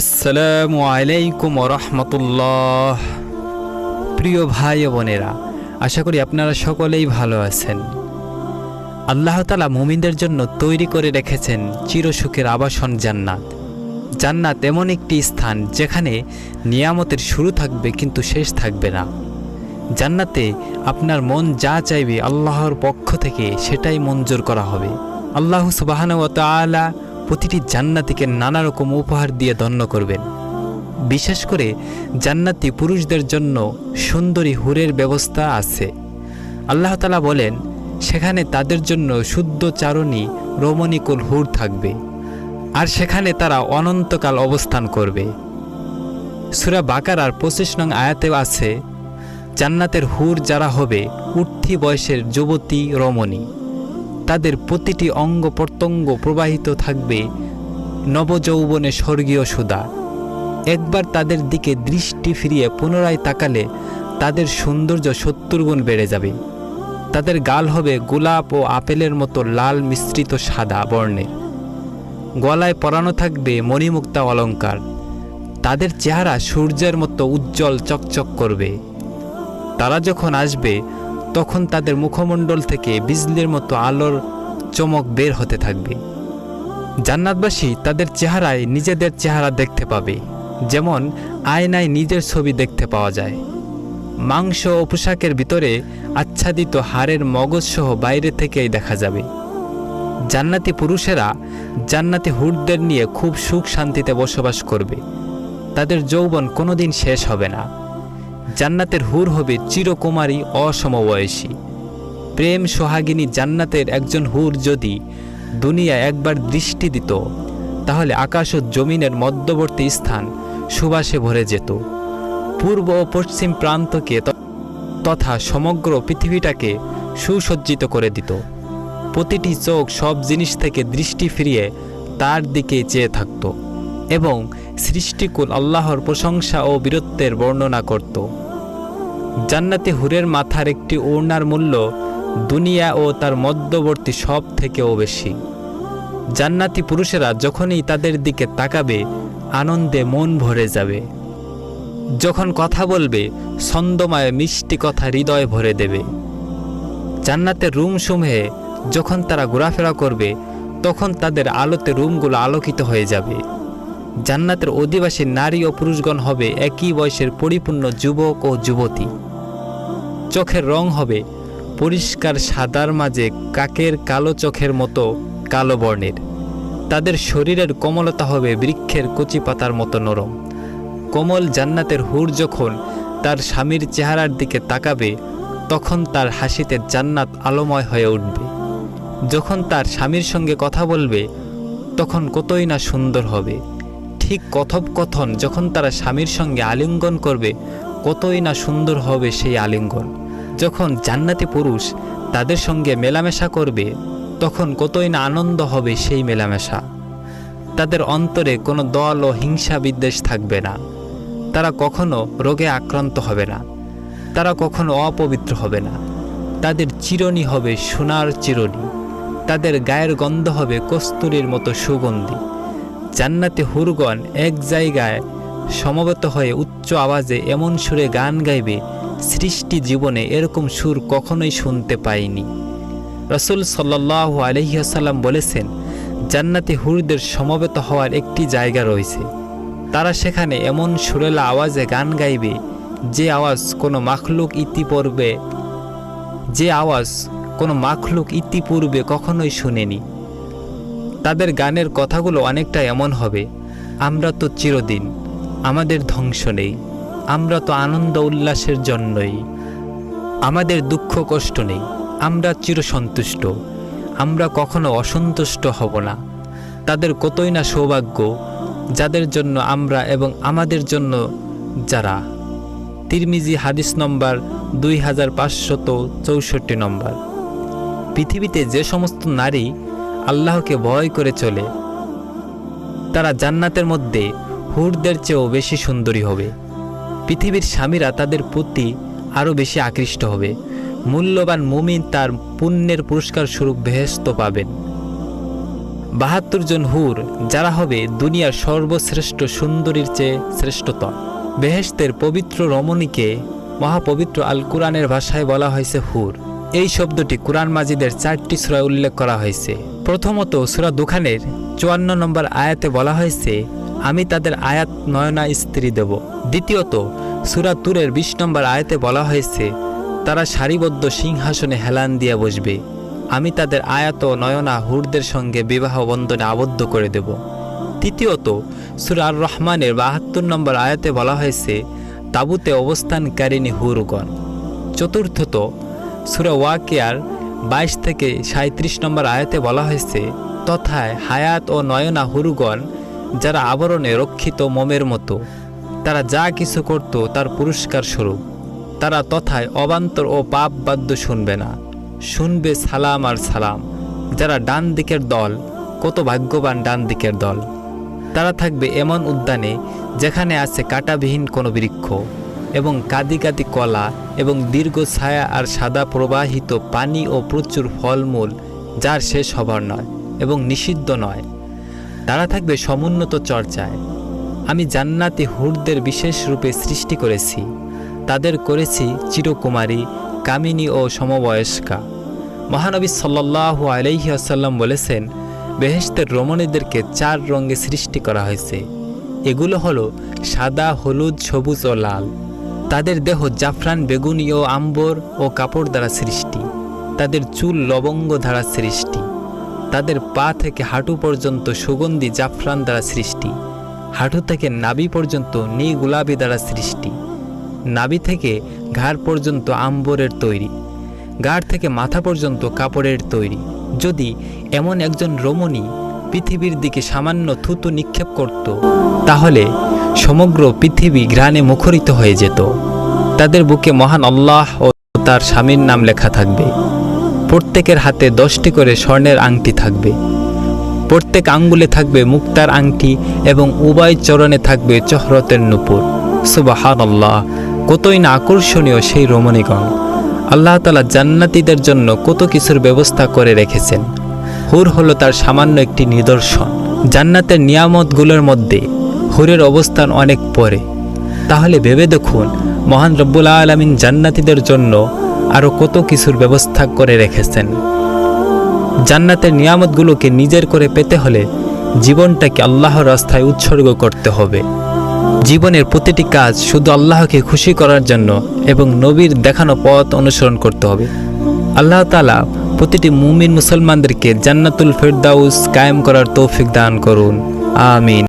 আসসালামু আলাইকুম রহমতুল্লাহ। প্রিয় ভাই বোনেরা, আশা করি আপনারা সকলেই ভালো আছেন। আল্লাহ তালা মুমিনদের জন্য তৈরি করে রেখেছেন চিরসুখের আবাসন জান্নাত। জান্নাত এমন একটি স্থান যেখানে নিয়ামতের শুরু থাকবে কিন্তু শেষ থাকবে না। জান্নাতে আপনার মন যা চাইবে আল্লাহর পক্ষ থেকে সেটাই মঞ্জুর করা হবে। আল্লাহ সুবাহানুয়াত আলা প্রতিটি জান্নাতিকে নানা রকম উপহার দিয়ে ধন্য করবেন। বিশেষ করে জান্নাতি পুরুষদের জন্য সুন্দরী হুরের ব্যবস্থা আছে। আল্লাহ তালা বলেন, সেখানে তাদের জন্য শুদ্ধ চারণী রমণীকুল হুর থাকবে, আর সেখানে তারা অনন্তকাল অবস্থান করবে। সুরা বাকার আর পঁচিশ নং আয়াতেও আছে, জান্নাতের হুর যারা হবে, উঠতি বয়সের যুবতী রমণী। তাদের প্রতিটি অঙ্গ প্রত্যঙ্গ প্রবাহিত থাকবে নবযৌবনে স্বর্গীয় সুদা। একবার তাদের দিকে দৃষ্টি ফিরিয়ে পুনরায় তাকালে তাদের সৌন্দর্য সত্তর গুণ বেড়ে যাবে। তাদের গাল হবে গোলাপ ও আপেলের মতো লাল মিশ্রিত সাদা বর্ণের গলায় পরানো থাকবে মণিমুক্তা অলঙ্কার। তাদের চেহারা সূর্যের মতো উজ্জ্বল চকচক করবে। তারা যখন আসবে তখন তাদের মুখমণ্ডল থেকে বিজলির মতো আলোর চমক বের হতে থাকবে। জান্নাতবাসী তাদের চেহারায় নিজেদের চেহারা দেখতে পাবে, যেমন আয়নায় নিজের ছবি দেখতে পাওয়া যায়। মাংস ও পোশাকের ভিতরে আচ্ছাদিত হাড়ের মগজসহ বাইরে থেকেই দেখা যাবে। জান্নাতি পুরুষেরা জান্নাতি হুডদের নিয়ে খুব সুখ শান্তিতে বসবাস করবে। তাদের যৌবন কোনোদিন শেষ হবে না। জান্নাতের হুর হবে চিরকুমারী অসমবয়সী। প্রেম সোহাগিনী জান্নাতের একজন হুর যদি দুনিয়া একবার দৃষ্টি দিত, তাহলে আকাশ ও জমিনের মধ্যবর্তী স্থান সুবাসে ভরে যেত। পূর্ব ও পশ্চিম প্রান্তকে তথা সমগ্র পৃথিবীটাকে সুসজ্জিত করে দিত। প্রতিটি চোখ সব জিনিস থেকে দৃষ্টি ফিরিয়ে তার দিকে চেয়ে থাকত এবং সৃষ্টিকুল আল্লাহর প্রশংসা ও বীরত্বের বর্ণনা করত। জান্নাতি হুরের মাথার একটি ওড়নার মূল্য দুনিয়া ও তার মধ্যবর্তী সব থেকেও বেশি। জান্নাতি পুরুষেরা যখনই তাদের দিকে তাকাবে, আনন্দে মন ভরে যাবে। যখন কথা বলবে, ছন্দময় মিষ্টি কথা হৃদয় ভরে দেবে। জান্নাতের রুমসমূহে যখন তারা ঘোরাফেরা করবে, তখন তাদের আলোতে রুমগুলো আলোকিত হয়ে যাবে। জান্নাতের অধিবাসী নারী ও পুরুষগণ হবে একই বয়সের পরিপূর্ণ যুবক ও যুবতী। চোখের রং হবে পরিষ্কার সাদার মাঝে কাকের কালো চোখের মতো কালো বর্ণের। তাদের শরীরের কোমলতা হবে বৃক্ষের কচি পাতার মতো নরম। কোমল জান্নাতের হুর যখন তার স্বামীর চেহারার দিকে তাকাবে, তখন তার হাসিতে জান্নাত আলোময় হয়ে উঠবে। যখন তার স্বামীর সঙ্গে কথা বলবে, তখন কতই না সুন্দর হবে। ঠিক কথোপকথন যখন তারা স্বামীর সঙ্গে আলিঙ্গন করবে, কতই না সুন্দর হবে সেই আলিঙ্গন। যখন জান্নাতি পুরুষ তাদের সঙ্গে মেলামেশা করবে, তখন কতই না আনন্দ হবে সেই মেলামেশা। তাদের অন্তরে কোনো দল ও হিংসা বিদ্বেষ থাকবে না। তারা কখনো রোগে আক্রান্ত হবে না। তারা কখনো অপবিত্র হবে না। তাদের চিরণী হবে সোনার চিরণী। তাদের গায়ের গন্ধ হবে কস্তুরীর মতো সুগন্ধি। জান্নাতে হুরগণ এক জায়গায় সমবেত হয়ে উচ্চ আওয়াজে এমন সুরে গান গাইবে, সৃষ্টি জীবনে এরকম সুর কখনোই শুনতে পাইনি। রসুল সাল্লাহ আলহিহাসাল্লাম বলেছেন, জান্নাতে হুরদের সমবেত হওয়ার একটি জায়গা রয়েছে। তারা সেখানে এমন সুরেলা আওয়াজে গান গাইবে, যে আওয়াজ কোনো মাখলুক ইতিপূর্বে, যে আওয়াজ কোনো মাখলুক ইতিপূর্বে কখনোই শুনেনি। তাদের গানের কথাগুলো অনেকটা এমন হবে, আমরা তো চিরদিন আমাদের ধ্বংস নেই, আমরা তো আনন্দ উল্লাসের জন্যই, আমাদের দুঃখ কষ্ট নেই, আমরা চিরসন্তুষ্ট, আমরা কখনো অসন্তুষ্ট হব না। তাদের কতই না সৌভাগ্য, যাদের জন্য আমরা এবং আমাদের জন্য যারা। তিরমিজি হাদিস নম্বর দুই হাজার চৌষট্টি নম্বর। পৃথিবীতে যে সমস্ত নারী আল্লাহকে ভয় করে চলে। তারা জান্নাতের মধ্যে হুরদের চেয়েও বেশি সুন্দরী হবে। পৃথিবীর স্বামীরা তাদের প্রতি আরও বেশি আকৃষ্ট হবে। মূল্যবান মুমিন তার পুণ্যের পুরস্কার স্বরূপ বেহেস্ত পাবেন। বাহাত্তর জন হুর, যারা হবে দুনিয়ার সর্বশ্রেষ্ঠ সুন্দরীর চেয়ে শ্রেষ্ঠতর। বেহেশতের পবিত্র রমণীকে মহাপবিত্র আল কুরআনের ভাষায় বলা হয়েছে হুর। এই শব্দটি কোরআন মাজিদের চারটি সুরায় উল্লেখ করা হয়েছে। প্রথমত সুরা দুখানের চুয়ান্ন নম্বর আয়াতে বলা হয়েছে, আমি তাদের আয়াত নয়না স্ত্রী দেব। দ্বিতীয়ত, সুরা তুরের বিশ নম্বর আয়াতে বলা হয়েছে, তারা সারিবদ্ধ সিংহাসনে হেলান দিয়ে বসবে। আমি তাদের আয়াত নয়না হুরদের সঙ্গে বিবাহ বন্ধনে আবদ্ধ করে দেব। তৃতীয়ত, সুরা আর রহমানের বাহাত্তর নম্বর আয়াতে বলা হয়েছে, তাবুতে অবস্থানকারিণী হুরগণ। চতুর্থত সুরা ওয়াকিয়ার বাইশ থেকে সাঁত্রিশ নম্বর আয়াতে বলা হয়েছে, তথায় হায়াত ও নয়না হুরুগণ যারা আবরণে রক্ষিত মোমের মতো, তারা যা কিছু করত তার পুরস্কার স্বরূপ। তারা তথায় অবান্তর ও পাপ বাদ্য শুনবে না। শুনবে সালাম আর সালাম, যারা ডান দিকের দল, কত ভাগ্যবান ডান দিকের দল। তারা থাকবে এমন উদ্যানে যেখানে আছে কাটাবিহীন কোনো বৃক্ষ। এবং কাঁদি কাঁদি কলা এবং দীর্ঘ ছায়া আর সাদা প্রবাহিত পানি ও প্রচুর ফলমূল, যার শেষ হবার নয় এবং নিষিদ্ধ নয়। তারা থাকবে সমুন্নত চর্চায়। আমি জান্নাতি হুরদের বিশেষ রূপে সৃষ্টি করেছি। তাদের করেছি চিরকুমারী, কামিনী ও সমবয়স্কা। মহানবী সাল্লাল্লাহু আলাইহি আসাল্লাম বলেছেন, বেহেশতের রমণীদেরকে চার রঙে সৃষ্টি করা হয়েছে। এগুলো হলো সাদা, হলুদ, সবুজ ও লাল। তাদের দেহ জাফরান বেগুনি ও আম্বর ও কাপড় দ্বারা সৃষ্টি। তাদের চুল লবঙ্গ দ্বারা সৃষ্টি। তাদের পা থেকে হাঁটু পর্যন্ত সুগন্ধি জাফরান দ্বারা সৃষ্টি। হাঁটু থেকে নাবি পর্যন্ত নী গুলাবি দ্বারা সৃষ্টি। নাবি থেকে ঘাড় পর্যন্ত আম্বরের তৈরি। ঘাড় থেকে মাথা পর্যন্ত কাপড়ের তৈরি। যদি এমন একজন রমণী পৃথিবীর দিকে সামান্য থুতু নিক্ষেপ করত, তাহলে সমগ্র পৃথিবী ঘ্রাণে মুখরিত হয়ে যেত। তাদের বুকে মহান আল্লাহ ও তার স্বামীর নাম লেখা থাকবে। প্রত্যেকের হাতে দশটি করে স্বর্ণের আংটি থাকবে। প্রত্যেক আঙ্গুলে থাকবে মুক্তার আংটি এবং উভয় চরণে থাকবে চহরতের নুপুর। সুবাহান আল্লাহ কতই না আকর্ষণীয় সেই রমণীগণ। আল্লাহ তালা জান্নাতীদের জন্য কত কিছুর ব্যবস্থা করে রেখেছেন। হুর হলো তার সামান্য একটি নিদর্শন। জান্নাতের নিয়ামতগুলোর মধ্যে হুরের অবস্থান অনেক পরে। তাহলে ভেবে দেখুন, মহান রব্বুল আলমিন জান্নাতীদের জন্য আরও কত কিছুর ব্যবস্থা করে রেখেছেন। জান্নাতের নিয়ামতগুলোকে নিজের করে পেতে হলে জীবনটাকে আল্লাহর রাস্তায় উৎসর্গ করতে হবে। জীবনের প্রতিটি কাজ শুধু আল্লাহকে খুশি করার জন্য এবং নবীর দেখানো পথ অনুসরণ করতে হবে। আল্লাহ তালা প্রতিটি মুমিন মুসলমানদেরকে জান্নাতুল ফেরদাউস কায়েম করার তৌফিক দান করুন। আমিন।